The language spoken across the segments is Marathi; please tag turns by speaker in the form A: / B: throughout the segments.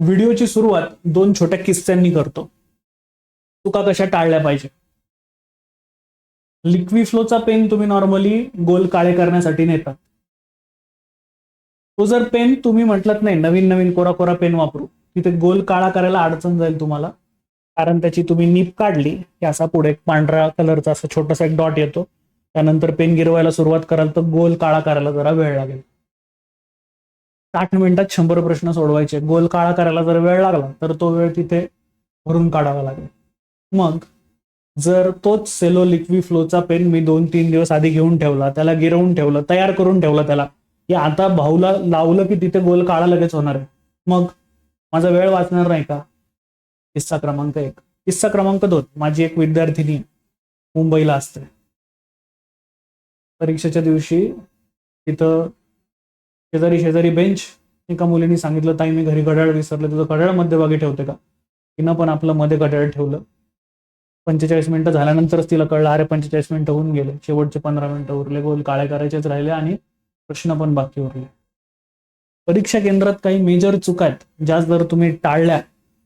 A: व्हिडिओची सुरुवात दोन छोट्या किस्स्यांनी करतो. चुका कशा टाळल्या पाहिजे? लिक्विफ्लोचा पेन तुम्ही नॉर्मली गोल काळे करण्यासाठी नेतात तो जर पेन तुम्ही म्हटलं नाही नवीन नवीन कोरा कोरा पेन वापरू तिथे गोल काळा करायला अडचण जाईल तुम्हाला. कारण त्याची तुम्ही नीप काढली की असा पुढे एक पांढऱ्या कलरचा असा छोटासा एक डॉट येतो. त्यानंतर पेन गिरवायला सुरुवात कराल तर गोल काळा करायला जरा वेळ लागेल. साठ मिनिटात शंभर प्रश्न सोडवायचे. गोल काळा करायला जर वेळ लागला तर तो वेळ तिथे भरून काढावा लागेल. मग जर तोच सेलो लिक्वी फ्लोचा पेन मी दोन तीन दिवस आधी घेऊन ठेवला त्याला गिरवून ठेवलं तयार करून ठेवलं त्याला की आता भाऊला लावलं की तिथे गोल काळा लगेच होणार आहे. मग माझा वेळ वाचणार नाही का? किस्सा क्रमांक एक. किस्सा क्रमांक दोन. माझी एक विद्यार्थिनी मुंबईला असते. परीक्षेच्या दिवशी तिथं शेजारी शेजारी बेंच एका मुलीने सांगितलं ताई मी घरी घड्याळ विसरले तुझं घड्याळ मध्यभागी ठेवते का? तिनं पण आपलं मध्ये घड्याळ ठेवलं. पंचेचाळीस मिनिटं झाल्यानंतरच तिला कळलं अरे पंचेचाळीस मिनिटं होऊन गेले. शेवटचे पंधरा मिनिटं उरले गोल काळे करायचेच राहिले आणि प्रश्न पण बाकी उरले. परीक्षा केंद्रात काही मेजर चुका आहेत ज्या जर तुम्ही टाळल्या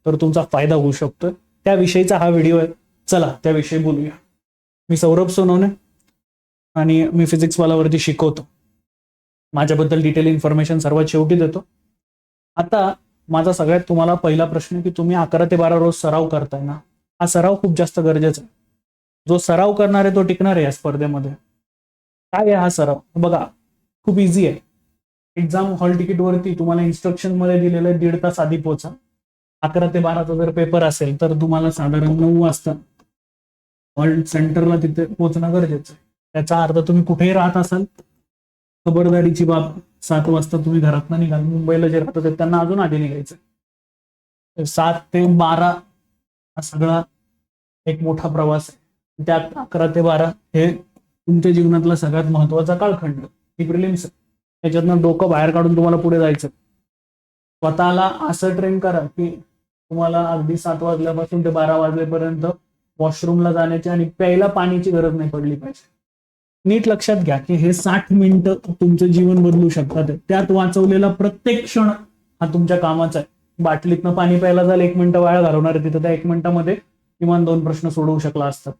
A: तर तुमचा फायदा होऊ शकतो. त्याविषयीचा हा व्हिडिओ आहे. चला त्याविषयी बोलूया. मी सौरभ सोनवणे आणि मी फिजिक्स वालावरती शिकवतो. माझ्याबद्दल डिटेल इन्फॉर्मेशन सर्वात शेवटी देतो. आता माझा सगळ्यात तुम्हाला पहिला प्रश्न की तुम्ही अकरा ते बारा रोज सराव करताय ना? हा सराव खूप जास्त गरजेचा आहे. जो सराव करणार आहे तो टिकणार आहे या स्पर्धेमध्ये. काय आहे हा सराव? बघा खूप इझी आहे. एक्झाम हॉल तिकीटवरती तुम्हाला इन्स्ट्रक्शनमध्ये दिलेलं आहे दीड तास आधी पोचा. अकरा ते बाराचा जर पेपर असेल तर तुम्हाला साधारण नऊ वाजता. हॉल सेंटरला तिथे पोचणं गरजेचं आहे. त्याचा अर्थ तुम्ही कुठेही राहत असाल खबरदारीची बाब सात वाजता तुम्ही घरात निघाल मुंबईला जे राहतात त्यांना अजून आधी निघायचं सात ते बारा हा सगळा एक मोठा प्रवास आहे. त्यात अकरा ते बारा हे तुमच्या जीवनातला सगळ्यात महत्त्वाचा काळखंड ही प्रिलिम्स त्याच्यातनं डोकं बाहेर काढून तुम्हाला पुढे जायचं स्वतःला असं ट्रेन करा की तुम्हाला अगदी सात वाजल्यापासून ते बारा वाजलेपर्यंत वॉशरूमला जाण्याची आणि प्यायला पाण्याची गरज नाही पडली पाहिजे. नीट लक्षात घ्या की हे साठ मिनिटं तुमचं जीवन बदलू शकतात. त्यात वाचवलेला प्रत्येक क्षण हा तुमच्या कामाचा आहे. बाटलीतनं पाणी प्यायला जाल एक मिनिटं वाया घालवणार आहे तिथं. त्या एक मिनिटामध्ये किमान दोन प्रश्न सोडवू शकला असतात.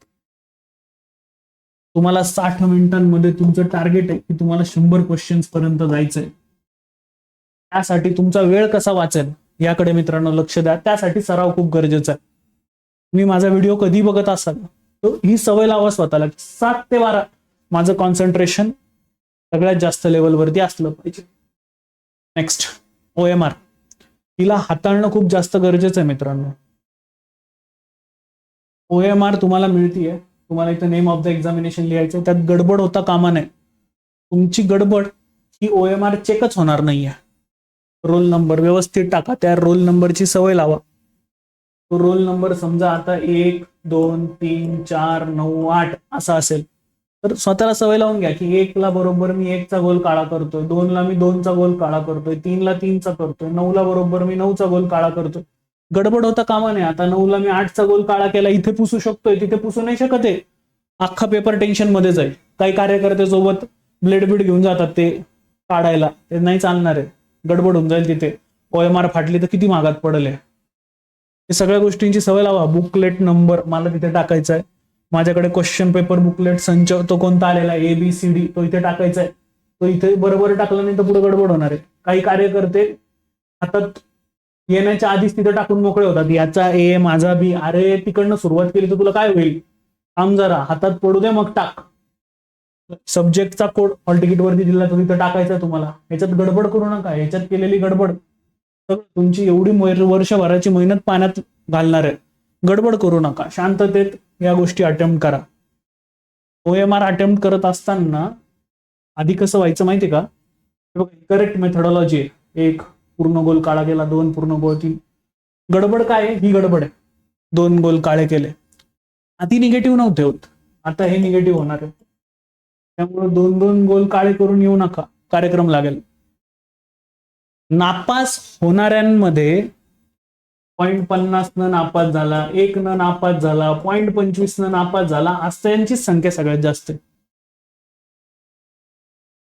A: तुम्हाला साठ मिनिटांमध्ये तुमचं टार्गेट आहे की तुम्हाला शंभर क्वेश्चन्स पर्यंत जायचंय. त्यासाठी तुमचा वेळ कसा वाचेल याकडे मित्रांनो लक्ष द्या. त्यासाठी सराव खूप गरजेचा आहे. तुम्ही माझा व्हिडिओ कधी बघत असाल तर ही सवय लावा स्वतःला. सात ते बारा माझं कॉन्सन्ट्रेशन सगळ्यात जास्त लेवलवरती असलं पाहिजे. नेक्स्ट ओ एम आर तिला हाताळणं खूप जास्त गरजेचं आहे मित्रांनो. ओ एम आर तुम्हाला मिळतीये. तुम्हाला इथं नेम ऑफ द एक्झामिनेशन लिहायचं त्यात गडबड होता कामा नये. तुमची गडबड ही ओ एम आर चेकच होणार नाहीये. रोल नंबर व्यवस्थित टाका. त्या रोल नंबरची सवय लावा. तो रोल नंबर समजा आता एक दोन तीन चार नऊ आठ असा असेल. तर स्वतःला सवय लावून घ्या की एकला बरोबर मी एकचा गोल काळा करतोय दोनला मी दोनचा गोल काळा करतोय तीनला तीनचा करतोय नऊला बरोबर मी नऊचा गोल काळा करतोय. गडबड होता कामा नाही आता नऊला मी आठचा गोल काळा केला इथे पुसू शकतोय तिथे पुसू नाही शकत आहे. अख्खा पेपर टेन्शनमध्ये जाईल काही कार्यकर्ते सोबत ब्लेड बीड घेऊन जातात ते काढायला. ते नाही चालणार आहे. गडबड होऊन जाईल तिथे. ओएमआर फाटली तर किती महागात पडले. हे सगळ्या गोष्टींची सवय लावा. बुकलेट नंबर मला तिथे टाकायचा आहे. माझ्याकडे क्वेश्चन पेपर बुकलेट संच तो कोणता आलेला आहे? ए बी सी डी तो इथे टाकायचा आहे. तो इथे बरोबर टाकला नाही तर पुढे गडबड होणार आहे. काही कार्यकर्ते हातात येण्याच्या आधीच तिथे टाकून मोकळे होतात. याचा ए माझा बी अरे तिकडनं सुरुवात केली तर तुला काय होईल? थांब जरा हातात पडू दे मग टाक. सब्जेक्टचा कोड हॉल तिकीट वरती दिला तो तिथे टाकायचा तुम्हाला. याच्यात गडबड करू नका. याच्यात केलेली गडबड. तुमची एवढी वर्षभराची मेहनत पाण्यात घालणार आहे. गडबड करू नका. शांततेत या गोष्टी अटेम्प्ट करा. ओ एम आर अटेम्प्ट करत असताना आधी कसं व्हायचं माहिती का? करेक्ट मेथडॉलॉजी आहे. एक पूर्ण गोल काळा केला दोन पूर्ण गोल तीन. गडबड काय आहे? ही गडबड आहे. दोन गोल काळे केले. आधी निगेटिव्ह नव्हते होत. आता हे निगेटिव्ह होणार आहे. त्यामुळे दोन दोन गोल काळे करून येऊ नका. कार्यक्रम लागेल. नापास होणाऱ्यांमध्ये पॉईंट पन्नास न नापास झाला एक न नापास झाला पॉईंट पंचवीस न नापास झाला यांचीच संख्या सगळ्यात जास्त आहे.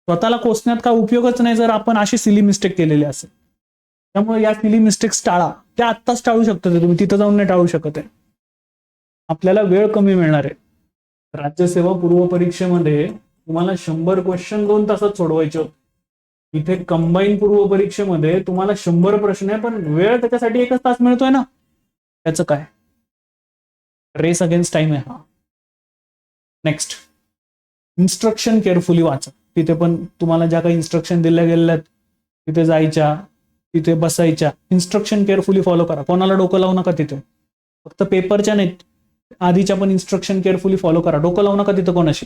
A: स्वतःला कोसण्यात का उपयोगच नाही जर आपण अशी सिली मिस्टेक केलेली असेल. त्यामुळे या सिली मिस्टेक्स टाळा. त्या आत्ताच टाळू शकता तुम्ही. तिथं जाऊन नाही टाळू शकत आहे. आपल्याला वेळ कमी मिळणार आहे. राज्यसेवा पूर्व परीक्षेमध्ये तुम्हाला शंभर क्वेश्चन दोन तासात सोडवायचे होते. इथे कंबाईन पूर्व परीक्षेमध्ये तुम्हाला शंभर प्रश्न आहे पण वेळ त्याच्यासाठी एकच तास मिळतोय ना? त्याचं काय? रेस अगेन्स्ट टाइम आहे हा. नेक्स्ट इन्स्ट्रक्शन केअरफुली वाचा. तिथे पण तुम्हाला ज्या काही इन्स्ट्रक्शन दिल्या गेलेल्या आहेत तिथे जायच्या तिथे बसायच्या इन्स्ट्रक्शन केअरफुली फॉलो करा. कोणाला डोकं लावू नका तिथे. फक्त पेपरच्या नाहीत आधीच्या पण इन्स्ट्रक्शन केअरफुली फॉलो करा. डोकं लावू नका तिथं कोणाशी.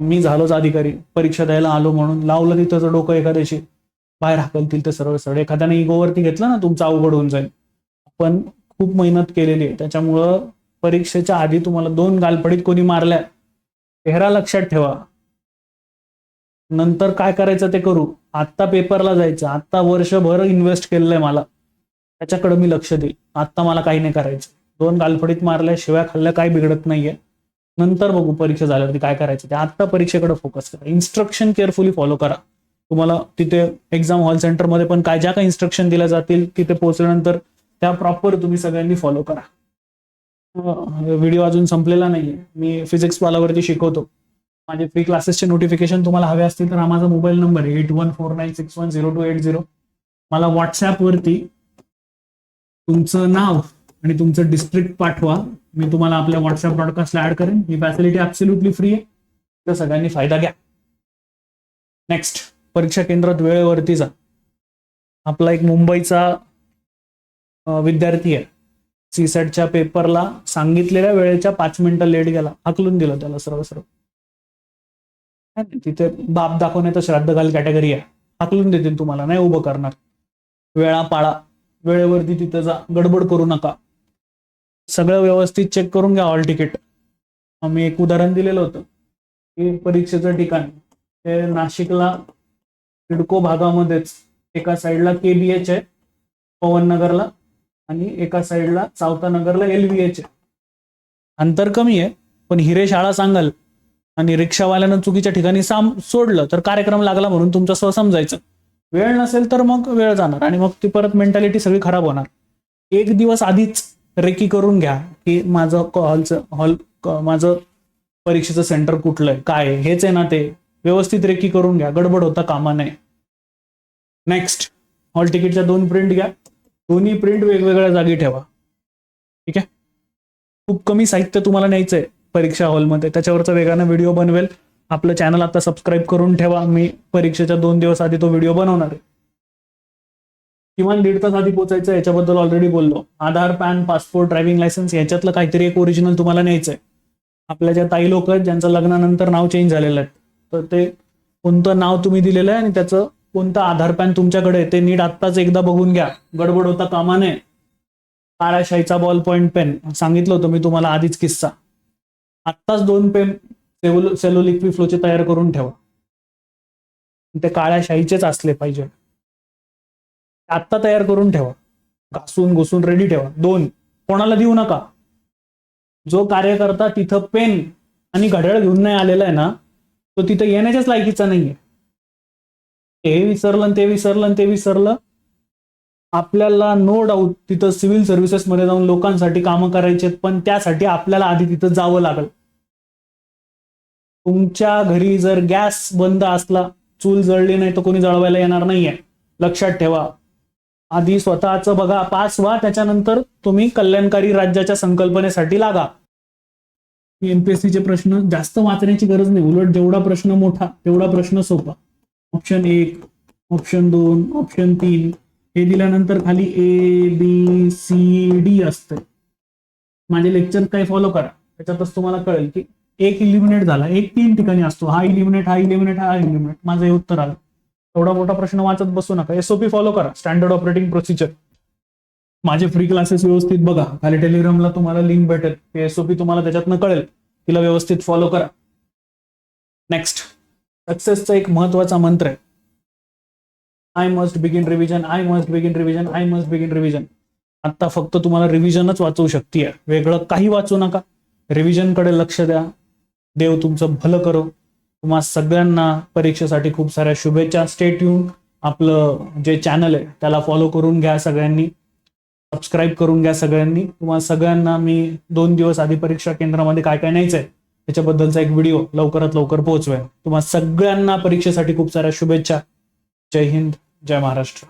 A: मी झालोच अधिकारी परीक्षा द्यायला आलो म्हणून लावलं तिथं डोकं एखाद्याशी. बाहेर हाकलतील ते सरळ सरळ. एखाद्याने इगोवरती घेतलं ना तुमचं अवघड होऊन जाईल. पण खूप मेहनत केलेली आहे. त्याच्यामुळं परीक्षेच्या आधी तुम्हाला दोन गालपडीत कोणी मारल्या चेहरा लक्षात ठेवा. नंतर काय करायचं ते करू. आत्ता पेपरला जायचं. आत्ता वर्षभर इन्व्हेस्ट केलेलं आहे मला. त्याच्याकडे मी लक्ष देईल. आत्ता मला काही नाही करायचं. दोन गालफडीत मारल्या शिवाय खाल्ल्या काही बिघडत नाहीये. नंतर बघू परीक्षा झाल्यावरती काय करायचं ते. आत्ता परीक्षेकडे फोकस करा. इन्स्ट्रक्शन केअरफुली फॉलो करा. तुम्हाला तिथे एक्झाम हॉल सेंटरमध्ये पण काय ज्या काही इन्स्ट्रक्शन दिल्या जातील तिथे पोहोचल्यानंतर त्या प्रॉपर तुम्ही सगळ्यांनी फॉलो करा. व्हिडिओ अजून संपलेला नाहीये. मी फिजिक्स वालावरती शिकवतो. माझे फ्री क्लासेसचे नोटिफिकेशन तुम्हाला हवे असतील तर हा माझा मोबाईल नंबर आहे. Eight one four nine six one zero two eight zero मला व्हॉट्सॲपवरती तुमचं नाव आणि तुमचं डिस्ट्रिक्ट पाठवा. मी तुम्हाला आपल्या व्हॉट्सअप ब्रॉडकास्टला ऍड करेन. ही फॅसिलिटी ऍब्सोल्युटली फ्री आहे. तर सगळ्यांनी फायदा घ्या. नेक्स्ट परीक्षा केंद्रात वेळेवरती जा. आपला एक मुंबईचा विद्यार्थी आहे. सीसॅटच्या पेपरला सांगितलेल्या वेळेच्या पाच मिनिटं लेट गेला. हाकलून दिलं त्याला सर्व सर्व. तिथे बाप दाखवण्याचं श्राद्ध घाल कॅटेगरी आहे. हाकलून देतील तुम्हाला. नाही उभं करणार. वेळा पाळा वेळेवरती तिथं जा. गडबड करू नका. सगळं व्यवस्थित चेक करून घ्या हॉल तिकीट आम्ही एक उदाहरण दिलेलं होतं. की परीक्षेचं ठिकाण. ते नाशिकला सिडको भागामध्येच एका साईडला के बी एच आहे पवननगरला आणि एका साईडला सावतानगरला एल व्ही एच आहे. अंतर कमी आहे पण हिरे शाळा सांगाल आणि रिक्षावाल्यानं चुकीच्या ठिकाणी साम सोडलं तर कार्यक्रम लागला म्हणून तुमचं स्व समजायचं वेळ नसेल तर मग वेळ जाणार आणि मग ती परत मेंटॅलिटी सगळी खराब होणार. एक दिवस आधीच रेकी करून घ्या की माझं हॉलचं हॉल माझं परीक्षेचं सेंटर कुठलं आहे काय आहे, हेच आहे ना ते. व्यवस्थित रेकी करून घ्या गडबड होता कामा नये. नेक्स्ट हॉल तिकीटच्या दोन प्रिंट घ्या. दोन्ही प्रिंट वेगवेगळ्या जागी ठेवा. ठीक आहे? खूप कमी साहित्य तुम्हाला न्यायचं आहे परीक्षा हॉलमध्ये त्याच्यावरचा वेगानं व्हिडिओ बनवेल. आपलं चॅनल आता सबस्क्राईब करून ठेवा. मी परीक्षेच्या दोन दिवस आधी तो व्हिडिओ बनवणार आहे. किमान दीड तास आधी पोहोचायचं याच्याबद्दल ऑलरेडी बोललो. Aadhaar PAN passport driving licence याच्यातलं काहीतरी एक ओरिजिनल तुम्हाला न्यायचं आहे. आपल्या ज्या ताई लोक आहेत ज्यांचं लग्नानंतर नाव चेंज झालेलं आहे तर ते कोणतं नाव तुम्ही दिलेलं आहे आणि त्याचं कोणतं आधार पॅन तुमच्याकडे ते नीट आत्ताच एकदा बघून घ्या. गडबड होता कामा नये. काळ्या बॉल पॉईंट पेन सांगितलं होतं मी तुम्हाला आधीच किस्सा. आत्ताच दोन पेन सेलो सेलो लिक्विड फ्लोचे तयार करून ठेवा. ते काळ्या शाईचेच असले पाहिजे. आत्ता तयार करून ठेवा. घासून घुसून रेडी ठेवा. दोन कोणाला देऊ नका. जो कार्यकर्ता तिथं पेन आणि घड्याळ घेऊन नाही आलेला आहे ना तो तिथं येण्याच्याच लायकीचा नाहीये. हे विसरलं आणि ते विसरलं आणि ते विसरलं. आपल्याला नो डाऊट तिथं सिव्हिल सर्व्हिसेसमध्ये जाऊन लोकांसाठी कामं करायची आहेत पण त्यासाठी आपल्याला आधी तिथं जावं लागेल. तुमच्या घरी जर गॅस बंद असला चूल जळली नाही तर कोणी जळवायला येणार नाहीये. लक्षात ठेवा. आधी स्वतःचं बघा पास व्हा त्याच्यानंतर तुम्ही कल्याणकारी राज्याच्या संकल्पनेसाठी लागा. एमपीएससीचे प्रश्न जास्त वाचण्याची गरज नाही. उलट जेवढा प्रश्न मोठा तेवढा प्रश्न सोपा. ऑप्शन एक ऑप्शन दोन ऑप्शन तीन हे दिल्यानंतर खाली ए बी सी डी असतं माझे लेक्चर काही फॉलो करा. त्याच्यातच तुम्हाला कळेल की एक इलिमिनेट झाला. एक तीन ठिकाणी असतो. हा इलिमिनेट हा इलिमिनेट हा इलिमिनेट माझं हे उत्तर आलं. एवढा मोठा प्रश्न वाचत बसू नका. एसओपी फॉलो करा. स्टँडर्ड ऑपरेटिंग प्रोसिजर माझे फ्री क्लासेस व्यवस्थित बघा. खाली टेलिग्रामला तुम्हाला लिंक भेटेल. एसओपी तुम्हाला त्याच्यातनं कळेल. तिला व्यवस्थित फॉलो करा. नेक्स्ट सक्सेसचा एक महत्त्वाचा मंत्र आहे. I must begin revision I must begin revision I must begin revision आता फक्त तुम्हाला रिव्हिजनच वाचवू शकते वेगळं काही वाचू नका. रिव्हिजनकडे लक्ष द्या. देव तुमचं भलं करो. तुम्हा सगळ्यांना परीक्षेसाठी खूप साऱ्या शुभेच्छा. स्टेट येऊन आपलं जे चॅनल आहे त्याला फॉलो करून घ्या सगळ्यांनी. सबस्क्राईब करून घ्या सगळ्यांनी. तुम्हाला सगळ्यांना मी दोन दिवस आधी परीक्षा केंद्रामध्ये काय काय न्यायचंय त्याच्याबद्दलचा एक व्हिडिओ लवकरात लवकर पोहोचवेल तुम्हाला सगळ्यांना परीक्षेसाठी खूप साऱ्या शुभेच्छा. जय हिंद जय महाराष्ट्र.